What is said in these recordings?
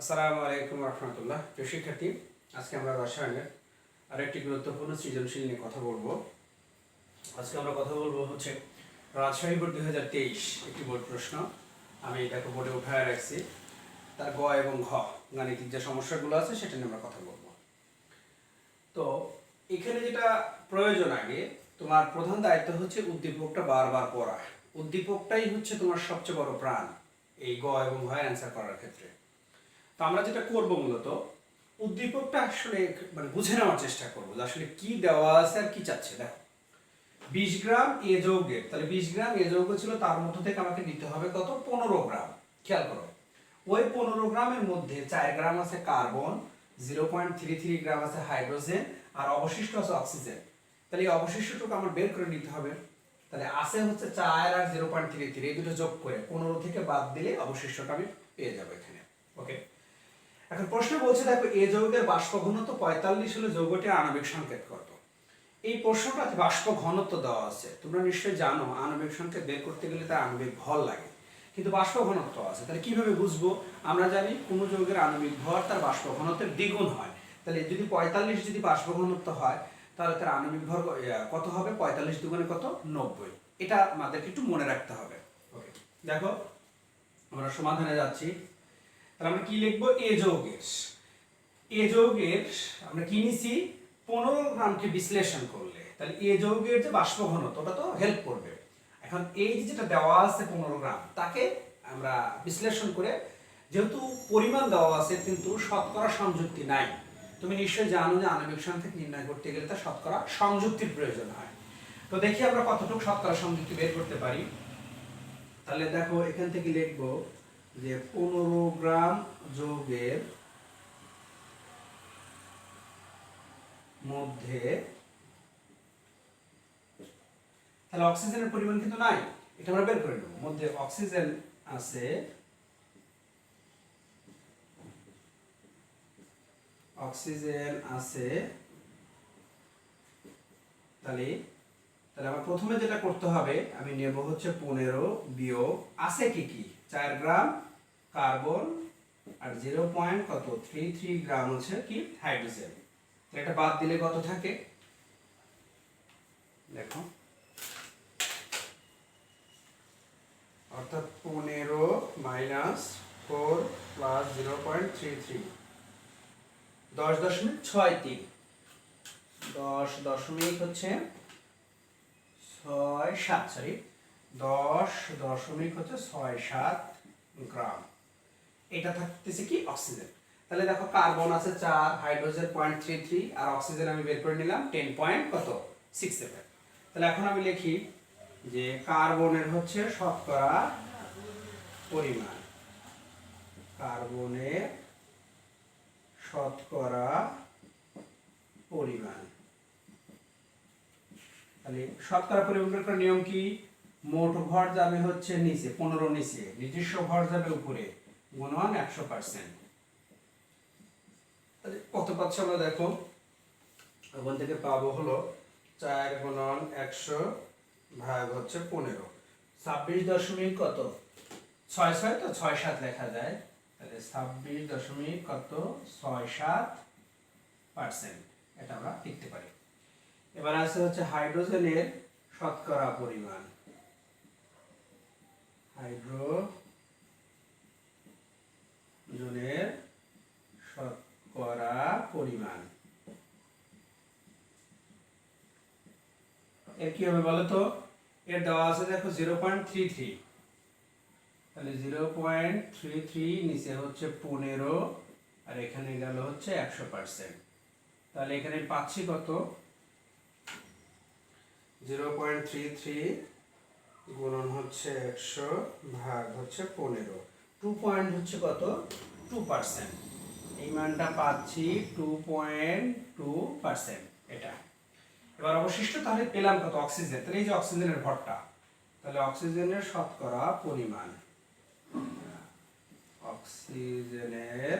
আসসালামু আলাইকুম রহমতুল্লাহ। প্রিয় শিক্ষার্থী, আজকে আমরা রসায়নের আরেকটি গুরুত্বপূর্ণ সৃজনশীল নিয়ে কথা বলব। আজকে আমরা কথা বলব হচ্ছে রাজশাহী বোর্ড দুই হাজার তেইশ একটি বোর্ড প্রশ্ন। আমি এটাকে বোর্ডে উঠায় রাখছি। তার গ এবং ঘ, গাণিতিক যে সমস্যাগুলো আছে সেটা নিয়ে আমরা কথা বলব। তো এখানে যেটা প্রয়োজন আগে, তোমার প্রধান দায়িত্ব হচ্ছে উদ্দীপকটা বারবার পড়া। উদ্দীপকটাই হচ্ছে তোমার সবচেয়ে বড় প্রাণ, এই গ এবং ঘ অ্যান্সার করার ক্ষেত্রে। তো আমরা যেটা করব মূলত, উদ্দীপকটা আসলে মানে বুঝে নেওয়ার চেষ্টা করব আসলে কি দেওয়া আছে আর কি চাচ্ছে। দেখো, বিশ গ্রাম এ যৌগের, তাহলে বিশ গ্রাম এ যৌগ ছিল, তার মধ্য থেকে আমাকে নিতে হবে কত? পনেরো গ্রাম। খেয়াল করো, ওই পনেরো গ্রামের মধ্যে চার গ্রাম আছে carbon, zero point three three gram আছে হাইড্রোজেন আর অবশিষ্ট আছে অক্সিজেন। তাহলে এই অবশিষ্টটুকু আমার বের করে নিতে হবে। তাহলে আছে হচ্ছে চার আর জিরো পয়েন্ট থ্রি থ্রি, এই দুটো যোগ করে পনেরো থেকে বাদ দিলে অবশিষ্টটা আমি পেয়ে যাব এখানে। ওকে? এখন প্রশ্ন বলছে, দেখো, এ যৌগের বাষ্প ঘনত্ব পঁয়তাল্লিশ হলে যৌগটির আণবিক সংকেত কত এই প্রশ্নটাতে বাষ্প ঘনত্ব দেওয়া আছে। তোমরা নিশ্চয়ই জানো, আণবিক সংকেত বের করতে গেলে তার আণবিক ভর লাগে। কিন্তু বাষ্প ঘনত্ব আছে, তাহলে কীভাবে বুঝব? আমরা জানি কোন যৌগের আণবিক ভর তার বাষ্প ঘনত্বের দ্বিগুণ হয়। তাহলে যদি পঁয়তাল্লিশ যদি বাষ্প ঘনত্ব হয়, তাহলে তার আণবিক ভর কত হবে? পঁয়তাল্লিশ দুগুণে কত? নব্বই। এটা আমাদেরকে একটু মনে রাখতে হবে। ওকে দেখো, আমরা সমাধানে যাচ্ছি। তাহলে আমরা কি লিখব? এ যৌগের। এ যৌগের আমরা কি নিছি? পনেরো গ্রামকে বিশ্লেষণ করলে। তাহলে এ যৌগের যে বাষ্প ঘনত্ব ওটা তো হেল্প করবে। এখন এই যেটা দেওয়া আছে পনেরো গ্রাম, তাকে আমরা বিশ্লেষণ করে, যেহেতু পরিমাণ দেওয়া আছে, কিন্তু শতকরা সংযুক্তি নাই। তুমি নিশ্চয়ই জানো যে আণবিক সংখ্যা নির্ণয় করতে গেলে তার শতকরা সংযুক্তির প্রয়োজন হয়। তো দেখি আমরা কতটুকু শতকরা সংযুক্তি বের করতে পারি। তাহলে দেখো, এখান থেকে লিখব যে পনেরো গ্রাম যৌগের মধ্যে, তাহলে অক্সিজেনের পরিমাণ কিন্তু নাই, এটা আমরা বের করে নেব। মধ্যে অক্সিজেন আছে অক্সিজেন আছে, তাহলে তাহলে আমার প্রথমে যেটা করতে হবে, আমি নেব হচ্ছে পনেরো বিয়োগ, আছে কি কি? চার গ্রাম কার্বন আর জিরো পয়েন্ট কত? থ্রি থ্রি গ্রাম হচ্ছে কি? হাইড্রোজেন। এটা বাদ দিলে কত থাকে? দেখো। অর্থাৎ পনেরো minus four plus zero point three three. দশ দশমিক ছয় তিন। দশ দশমিক হচ্ছে ছয় সাত সরি দশ দশমিক হচ্ছে ছয় সাত গ্রাম। এটা থাকতেছে কি অক্সিজেন তাহলে দেখো কার্বন আছে চার হাইড্রোজেন পয়েন্ট থ্রি থ্রি আর অক্সিজেন আমি বের করে নিলাম টেন পয়েন্ট কত? সিক্স সেভেন তাহলে এখন আমি লিখি যে কার্বনের হচ্ছে শতকরা পরিমাণ। কার্বনের শতকরা পরিমাণ। তাহলে শতকরা পরিমাণ বের করার নিয়ম কি? মোট ভর যাবে হচ্ছে নিচে, পনেরো নিচে, নিজস্ব ভর যাবে উপরে। গুণন একশো পার্সেন্ট কত আমরা দেখো? ওখান থেকে পাবো হলো চার একশো ভাগ হচ্ছে পনেরো। ছাব্বিশ দশমিক কত? ছয় ছয় তো ছয় সাত লেখা যায়। তাহলে ছাব্বিশ দশমিক কত? ছয় সাত পার্সেন্ট এটা আমরা লিখতে পারি। এবার আছে হচ্ছে হাইড্রোজেনের শতকরা পরিমাণ। হাইড্রোজেনের শতকরা পরিমাণ। এর কি হবে বলো তো? এর দেওয়া আছে দেখো জিরো পয়েন্ট থ্রি থ্রি তাহলে জিরো পয়েন্ট থ্রি থ্রি নিচে হচ্ছে পনেরো, আর এখানে গেল হচ্ছে একশো পার্সেন্ট তাহলে এখানে পাচ্ছি কত? জিরো পয়েন্ট থ্রি থ্রি গুণন হচ্ছে একশো, ভাগ হচ্ছে পনেরো। টু পয়েন্ট হচ্ছে কত? টু পার্সেন্ট এই মানটা পাচ্ছি টু পয়েন্ট টু পার্সেন্ট এটা। এবার অবশিষ্ট তাহলে পেলাম কত? অক্সিজেন। তাহলে এই যে অক্সিজেনের ভরটা, তাহলে অক্সিজেনের শতকরা পরিমাণ। অক্সিজেনের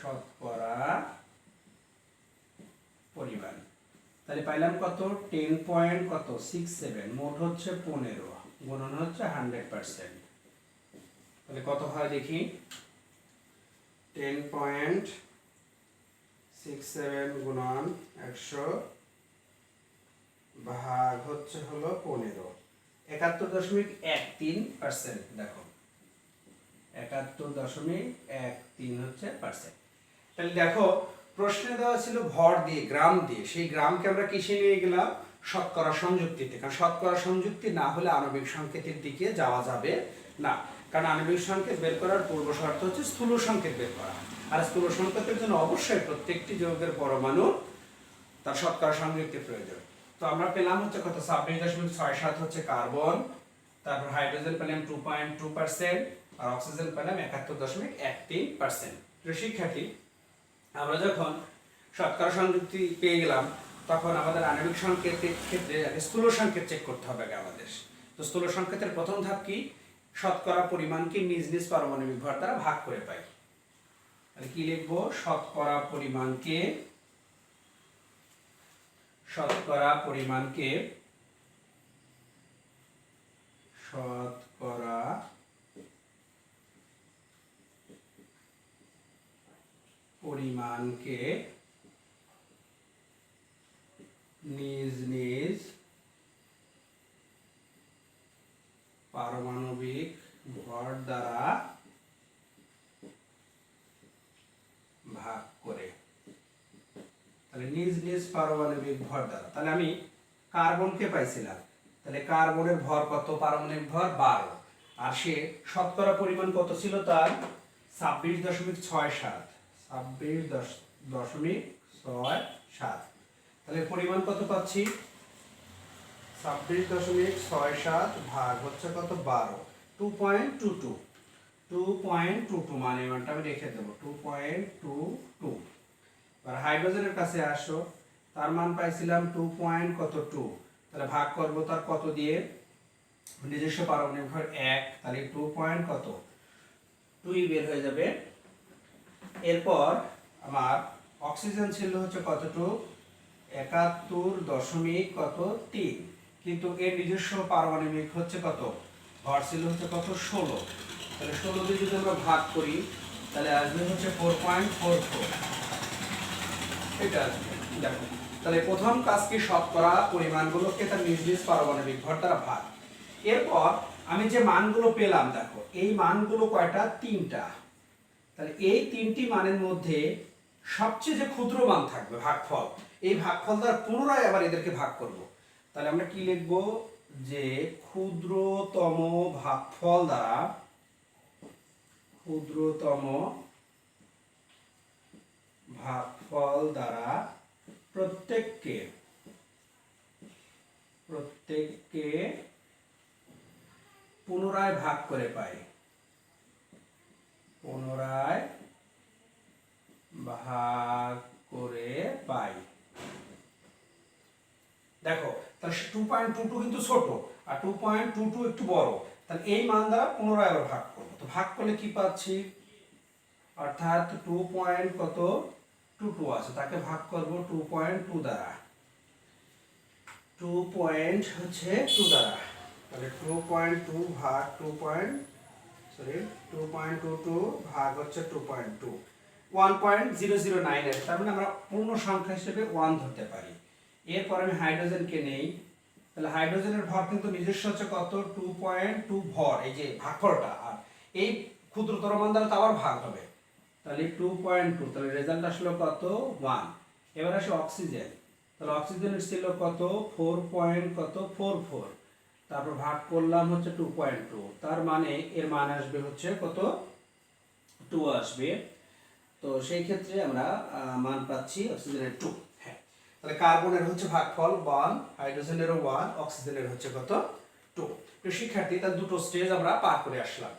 শতকরা পরিমাণ। তাহলে পাইলাম কত? টেন পয়েন্ট কত? সিক্স সেভেন মোট হচ্ছে পনেরো। গুণন হচ্ছে হান্ড্রেড পার্সেন্ট তাহলে কত হয় দেখি? টেন পয়েন্ট সিক্স সেভেন গুণন একশো ভাগ হচ্ছে হলো পনেরো। একাত্তর দশমিক এক তিন পার্সেন্ট দেখো। একাত্তর দশমিক এক তিন হচ্ছে পার্সেন্ট তাহলে দেখো, প্রশ্নে দেওয়া ছিল ভর দিয়ে, গ্রাম দিয়ে। সেই গ্রামকে আমরা কিসে নিয়ে গেলাম? শতকরা সংযুক্তিতে। কারণ শতকরা সংযুক্তি না হলে আণবিক সংকেতের দিকে যাওয়া যাবে না। কারণ আণবিক সংকেত বের করার পূর্ব শর্ত হচ্ছে স্থূল সংকেত বের করা। আর স্থূল সংকেতের জন্য অবশ্যই প্রত্যেকটি যৌগের পরমাণু তার শতকরা সংযুক্তি প্রয়োজন। তো আমরা পেলাম হচ্ছে কত? ছাব্বিশ দশমিক ছয় সাত হচ্ছে কার্বন, তারপর হাইড্রোজেন পেলাম টু পয়েন্ট টু পার্সেন্ট আর অক্সিজেন পেলাম একাত্তর দশমিক এক তিন পার্সেন্ট শিক্ষার্থী, আমরা যখন শতকরা সংযুক্তি পেয়ে গেলাম তখন আমাদের আণবিক সংকেতের ক্ষেত্রে স্থূল সংকেত চেক করতে হবে আগে আমাদের। তো স্থূল সংকেতের প্রথম ধাপ কি? শতকরা পরিমাণকে নিজ নিজ পারমাণবিক ভর দ্বারা ভাগ করে পাই। তাহলে কি লিখব? শতকরা পরিমাণকে শতকরা পরিমাণকে শতকরা পরিমাণকে নিজ নিজ পারমাণবিক ভর দ্বারা ভাগ করে। তাহলে নিজ নিজ পারমাণবিক ভর দ্বারা। তাহলে আমি কার্বনকে পাইছিলাম? তাহলে কার্বনের ভর কত? পারমাণবিক ভর বারো। আর সে শতকরা পরিমাণ কত ছিল তার? ছাব্বিশ দশমিক ছয় সাত। ছাব্বিশ দশ- দশমিক ছয় সাত। তাহলে পরিমাণ কত পাচ্ছি? ছাব্বিশ দশমিক ছয় সাত ভাগ হচ্ছে কত বারো। Two point two two two point two two মানে মানটা আমি রেখে দেবো। টু পয়েন্ট টু টু এবার হাইড্রোজেনের কাছে আসো। তার মান পাইছিলাম টু পয়েন্ট কত টু তাহলে ভাগ করব তার কত দিয়ে? নিজস্ব পারমাণবিক ভর এক, তাহলে টু পয়েন্ট কত? টুই বের হয়ে যাবে। এরপর আমার অক্সিজেন ছিল হচ্ছে কতটুক? একাত্তর দশমিক কত তিন। কিন্তু এর নিজস্ব পারমাণবিক হচ্ছে কত? ভর ছিল হচ্ছে কত ষোলো। তাহলে ষোলো দিয়ে যদি আমরা ভাগ করি, তাহলে আসবে হচ্ছে ফোর পয়েন্ট ফোর ফোর এটা দেখো। তাহলে প্রথম কাজ কি? শতকরা পরিমাণগুলোকে তার নিজ নিজ পারমাণবিক ভর দ্বারা ভাগ। এরপর আমি যে মানগুলো পেলাম, দেখো, এই মানগুলো কয়টা? তিনটা। তাহলে এই তিনটি মানের মধ্যে সবচেয়ে যে ক্ষুদ্র মান থাকবে ভাগফল, এই ভাগফল দ্বারা পুনরায় আবার এদেরকে ভাগ করব। তাহলে আমরা কি লিখব? যে ক্ষুদ্রতম ভাগফল দ্বারা ক্ষুদ্রতম ভাগফল দ্বারা প্রত্যেককে প্রত্যেককে পুনরায় ভাগ করে পাই। পুনরায় ভাগ করে পাই। দেখো, তাহলে টু পয়েন্ট টু টু কিন্তু ছোট, আর টু পয়েন্ট টু টু একটু বড়। তাহলে এই মান দ্বারা পুনরায় আবার ভাগ করব। তো ভাগ করলে কি পাচ্ছি? অর্থাৎ টু পয়েন্ট কত? টু টু আছে, তাকে ভাগ করব টু পয়েন্ট টু দ্বারা। টু পয়েন্ট হচ্ছে টু দ্বারা। তাহলে টু পয়েন্ট টু ভাগ two point sorry two point two two ভাগ হচ্ছে two point two one point zero zero nine আছে। তার মানে আমরা পূর্ণ সংখ্যা হিসেবে ওয়ান ধরতে পারি। এরপর আমি হাইড্রোজেনকে নেই। তাহলে হাইড্রোজেনের ভর কিন্তু নিজস্ব হচ্ছে কত? টু পয়েন্ট টু ভর, এই যে ভাগফলটা। আর এই ক্ষুদ্রতর মান দ্বারা তো আবার ভাগ হবে। তাহলে টু পয়েন্ট টু তাহলে রেজাল্ট আসলো কত? ওয়ান এবার আসে অক্সিজেন তাহলে অক্সিজেনের ছিল কত? ফোর পয়েন্ট কত? ফোর ফোর তারপর ভাগ করলাম হচ্ছে টু পয়েন্ট টু তার মানে এর মান আসবে হচ্ছে কত? টু আসবে। তো সেই ক্ষেত্রে আমরা মান পাচ্ছি অক্সিজেনের টু হ্যাঁ তাহলে কার্বনের হচ্ছে ভাগফল ওয়ান হাইড্রোজেনেরও ওয়ান অক্সিজেনের হচ্ছে কত টু তো শিক্ষার্থী তার দুটো স্টেজ আমরা পার করে আসলাম।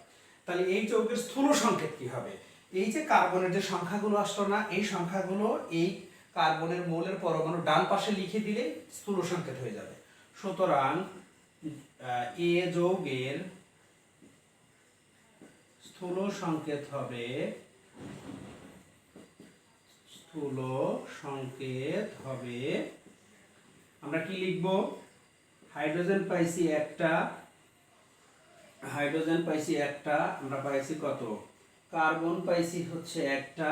তাহলে এই যৌগের স্থূল সংকেত কি হবে? এই যে কার্বনের যে সংখ্যাগুলো আসলো না, এই সংখ্যাগুলো এই কার্বনের মৌলের পরমাণু ডান পাশে লিখে দিলে স্থূল সংকেত হয়ে যাবে। সুতরাং এ যৌগের স্থূল সংকেত হবে স্থূল সংকেত হবে। আমরা কি লিখব? হাইড্রোজেন পাইছি একটা। হাইড্রোজেন পাইছি একটা, আমরা পাইছি কত? কার্বন পাইছি হচ্ছে একটা,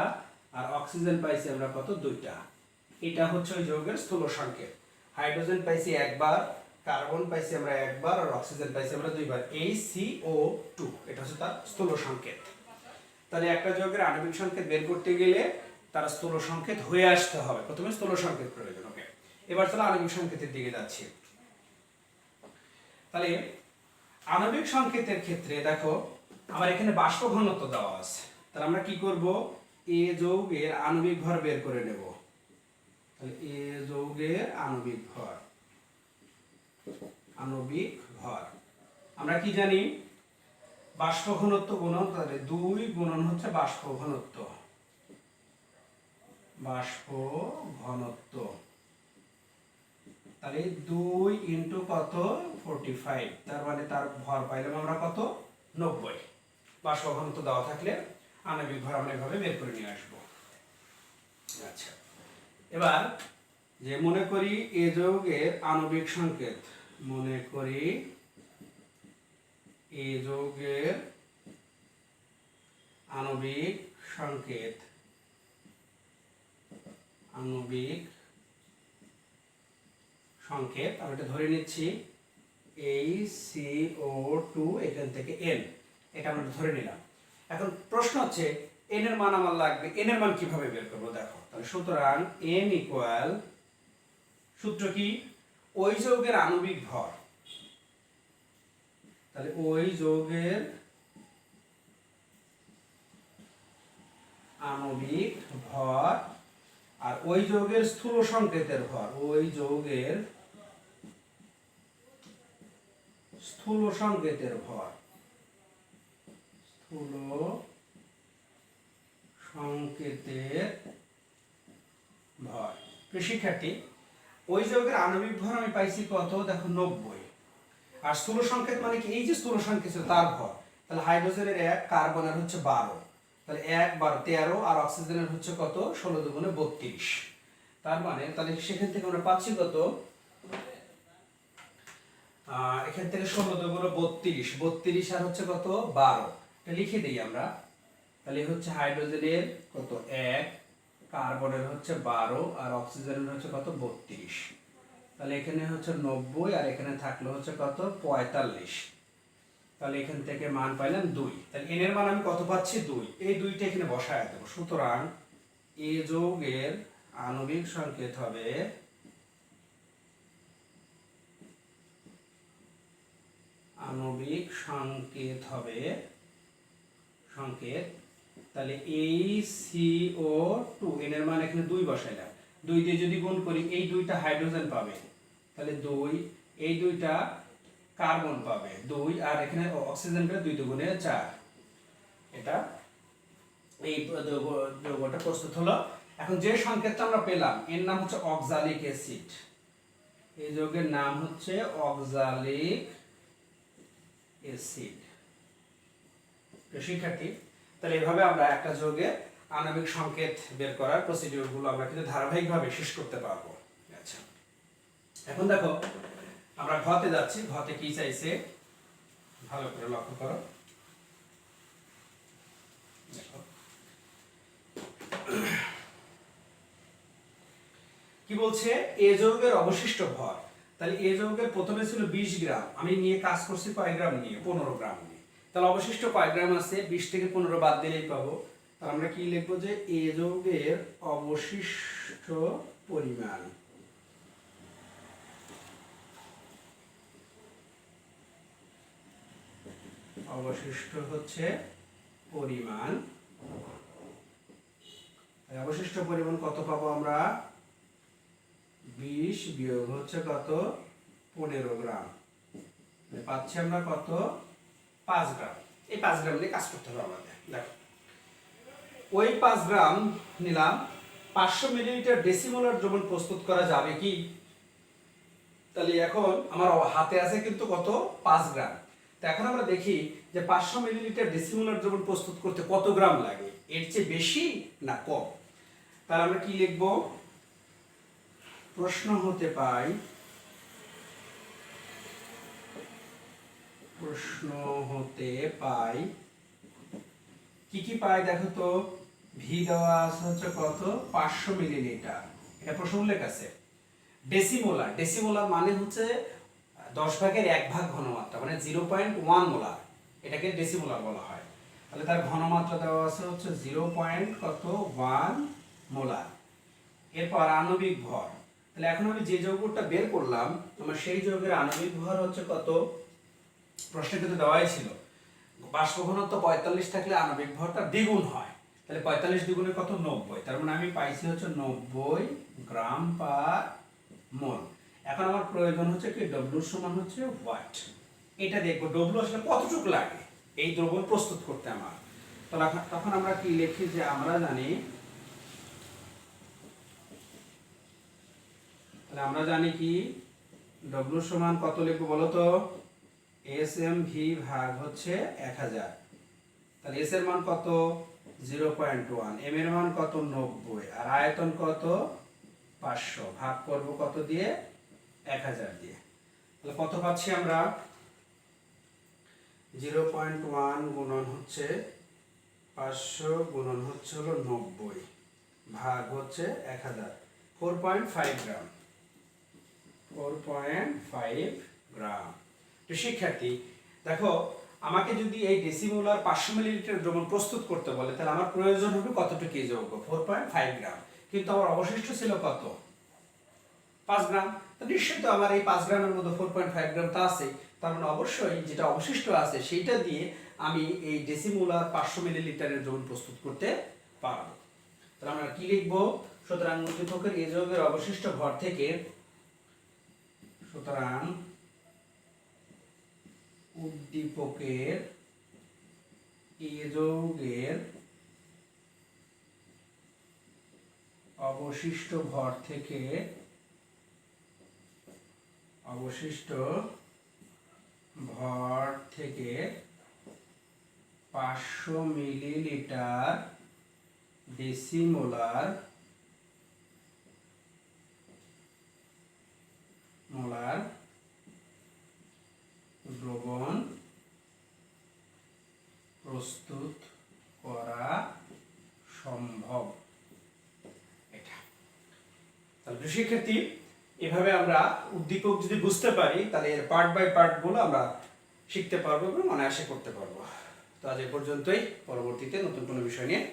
আর অক্সিজেন পাইছি আমরা কত? দুইটা। এটা হচ্ছে ওই যৌগের স্থূল সংকেত। হাইড্রোজেন পাইছি একবার, কার্বন পাইছি আমরা একবার, আর অক্সিজেন পাইছি আমরা দুইবার। এই সিও টু এটা হচ্ছে তার স্থূল সংকেত। তাহলে একটা যৌগের আণবিক সংকেত বের করতে গেলে তার স্থূল সংকেত হয়ে আসতে হবে। প্রথমে স্থূল সংকেত প্রয়োজন ওকে এবার তাহলে আণবিক সংকেতের দিকে যাচ্ছি। তাহলে আণবিক সংকেতের ক্ষেত্রে দেখো, আমার এখানে বাষ্প ঘনত্ব দেওয়া আছে। তাহলে আমরা কি করব? এ যৌগের আণবিক ভর বের করে নেব। তাহলে এ যৌগের আণবিক ভর আণবিক ভর। আমরা কি জানি? বাষ্প ঘনত্ব গুণন, তাহলে দুই গুণন হচ্ছে বাষ্প ঘনত্ব। বাষ্প ঘনত্ব। তাহলে দুই ইন্টু কত? ফোরটি ফাইভ তার মানে তার ভর পাইলাম আমরা কত? নব্বই। বাষ্প ঘনত্ব দেওয়া থাকলে আণবিক ভর আমরা এভাবে বের করে নিয়ে আসব। আচ্ছা। এবার যে মনে করি এ যৌগের আণবিক সংকেত, মনে করি এ যৌগের আণবিক সংকেত। আণবিক সংকেত আমরা এটা ধরে নিচ্ছি এই সি ও টু এখান থেকে এন এটা আমরা ধরে নিলাম। এখন প্রশ্ন হচ্ছে এন এর মান আমার লাগবে এন এর মান কীভাবে বের করব? দেখো, তাহলে সুতরাং এন ইকুয়াল সূত্র কি? ওই যৌগের আণবিক ভর। তাহলে ওই যৌগের আণবিক ভর আর ওই যৌগের স্থূল সংকেতের ভর, ওই যৌগের স্থূল সংকেতের ভর। স্থূল সংকেতের ভর। শিক্ষার্থী ওই যৌগের আণবিক ভর আমি পাইছি কত? দেখো নব্বই। আর স্থূল সংকেত মানে কি? এই যে স্থূল সংকেত, তার ভর। তাহলে হাইড্রোজেনের এক কার্বনের হচ্ছে বারো। তাহলে এক বার তেরো আর অক্সিজেনের হচ্ছে কত? ষোলো দুগুণে বত্রিশ। তার মানে তাহলে সেখান থেকে আমরা পাচ্ছি কত? এখান থেকে ষোলো দুগুণে বত্রিশ। বত্রিশ আর হচ্ছে কত? বারো। এটা লিখে দিই আমরা। তাহলে হচ্ছে হাইড্রোজেনের কত? এক। কার্বনের হচ্ছে বারো আর অক্সিজেনের হচ্ছে কত? বত্রিশ। তাহলে এখানে হচ্ছে নব্বই আর এখানে থাকল হচ্ছে কত? পঁয়তাল্লিশ। তাহলে এখান থেকে মান পাইলাম দুই। তাহলে এন এর মান আমি কত পাচ্ছি? দুই। এই দুইটা এখানে বসায় দেবো। সুতরাং এ যোগের আণবিক সংকেত হবে আণবিক সংকেত হবে সংকেত। তাহলে এই সিও টু এন এর মান এখানে দুই বসাইলাম। দুই দিয়ে যদি গুণ করি, এই দুইটা হাইড্রোজেন পাবে। তাহলে দুই, এই দুইটা কার্বন পাবে দুই, আর এখানে অক্সিজেন দুই দুগুণে চার। এটা এই যৌগ- যৌগটা প্রস্তুত হলো। এখন যে সংকেতটা আমরা পেলাম, এর নাম হচ্ছে অক্সালিক অ্যাসিড এই যৌগের নাম হচ্ছে অক্সালিক অ্যাসিড শিক্ষার্থী, তাহলে এভাবে আমরা একটা যৌগের আণবিক সংকেত বের করার প্রসিডিউরগুলো আমরা কিন্তু ধারাবাহিকভাবে শেষ করতে পারব। আচ্ছা। এখন দেখো আমরা ঘতে যাচ্ছি, ঘতে কি চাইছে? ভালো করে লক্ষ্য করো। কি বলছে? এ যৌগের অবশিষ্ট ভর। তাহলে এ যৌগের প্রথমে ছিল বিশ গ্রাম। আমি নিয়ে কাজ করছি কয় গ্রাম নিয়ে? পনেরো গ্রাম নিয়ে। তাহলে অবশিষ্ট কয় গ্রাম আছে? বিশ থেকে পনেরো বাদ দিলেই পাবো। তাহলে আমরা কি লিখব যে এ যৌগের অবশিষ্ট পরিমাণ। অবশিষ্ট হচ্ছে পরিমাণ। অবশিষ্ট পরিমাণ কত পাবো আমরা? বিশ বিয়োগ হচ্ছে কত? পনেরো গ্রাম। পাচ্ছি আমরা কত? পাঁচ গ্রাম। এই পাঁচ গ্রাম নিয়ে কাজ করতে হবে আমাদের। দেখো, ওই পাঁচ গ্রাম নিলাম। পাঁচশো মিলিলিটার ডেসিমোলার দ্রবণ প্রস্তুত করা যাবে কি? তাহলে এখন আমার হাতে আছে কিন্তু কত? পাঁচ গ্রাম। তো এখন আমরা দেখি যে পাঁচশো মিলিলিটার ডেসিমোলার দ্রবণ প্রস্তুত করতে কত গ্রাম লাগে? এর চেয়ে বেশি না কম? তাহলে আমরা কি লিখব? প্রশ্ন হতে পাই, প্রশ্ন হতে পাই, কি কি পাই দেখো তো? ভি দেওয়া আছে হচ্ছে কত? পাঁচশো মিলিলিটার। এটা প্রশ্ন উল্লেখ আছে। ডেসিমোলার ডেসিমোলার মানে হচ্ছে দশ ভাগের এক ভাগ ঘনমাত্রা মানে জিরো পয়েন্ট ওয়ান মোলার এটাকে ডেসিমোলার বলা হয়। তাহলে তার ঘনমাত্রা দেওয়া আছে হচ্ছে জিরো পয়েন্ট কত? ওয়ান মোলার এরপর আণবিক ভর। তাহলে এখন আমি যে যৌগটা বের করলাম, আমার সেই যৌগের আণবিক ভর হচ্ছে কত? প্রশ্নে কিন্তু দেওয়াই ছিল। বাষ্প ঘনত্ব পঁয়তাল্লিশ থাকলে আণবিক ভরটা দ্বিগুণ হয়। তাহলে পঁয়তাল্লিশ দ্বিগুণে কত? নব্বই। তার মানে আমি পাইছি হচ্ছে নব্বই গ্রাম পার মোল। এখন আমার প্রয়োজন হচ্ছে কি ডব্লু সমান হচ্ছে ওয়াট এটা দেখব ডব্লু আসলে কতটুকু লাগে? এই দ্রবণ প্রস্তুত করতে আমার। তো তখন- আমরা কি লিখি যে আমরা জানি, তাহলে আমরা জানি কি ডব্লু সমান কত লিখব বলো তো? এস এম ভি ভাগ হচ্ছে এক হাজার। তাহলে এস এর মান কত? Zero point one. এম এর মান কত? নব্বই। আর আয়তন কত? পাঁচশো। ভাগ করব কত দিয়ে? এক হাজার দিয়ে। তাহলে কত পাচ্ছি আমরা? জিরো পয়েন্ট ওয়ান গুণন হচ্ছে পাঁচশো গুণন হচ্ছে হলো নব্বই। ভাগ হচ্ছে এক হাজার। Four point five gram. Four point five gram. তো শিক্ষার্থী, দেখো, আমাকে যদি এই ডেসিমোলার পাঁচশো মিলিলিটার দ্রবণ প্রস্তুত করতে বলে, তাহলে আমার প্রয়োজন হবে কতটুকু এই যৌগ ফোর পয়েন্ট ফাইভ গ্রাম। কিন্তু আমার অবশিষ্ট ছিল কত? পাঁচ গ্রাম। তো নিশ্চয়ই তো আমার এই পাঁচ গ্রামের মধ্যে ফোর পয়েন্ট ফাইভ আছে। মানে অবশ্যই যেটা অবশিষ্ট আছে, সেইটা দিয়ে আমি এই ডেসিমোলার পাঁচশো দ্রবণ প্রস্তুত করতে পারব। তাহলে আমরা কি লিখব? সুতরাং অবশিষ্ট ভর থেকে সুতরাং উদ্দীপকের যৌগের অবশিষ্ট ভর থেকে অবশিষ্ট ভর থেকে পাঁচশো মিলিলিটার ডেসিমোলার মোলার দ্রবণ প্রস্তুত করা সম্ভব। এটা। তাহলে শিক্ষার্থী এভাবে আমরা উদ্দীপক যদি বুঝতে পারি, তাহলে এর পার্ট বাই পার্টগুলো আমরা শিখতে পারব এবং অনায়াসে করতে পারব। তো আজ এ পর্যন্তই। পরবর্তীতে নতুন কোনো বিষয় নিয়ে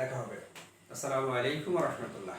দেখা হবে। আসসালামু আলাইকুম রহমতুল্লাহ।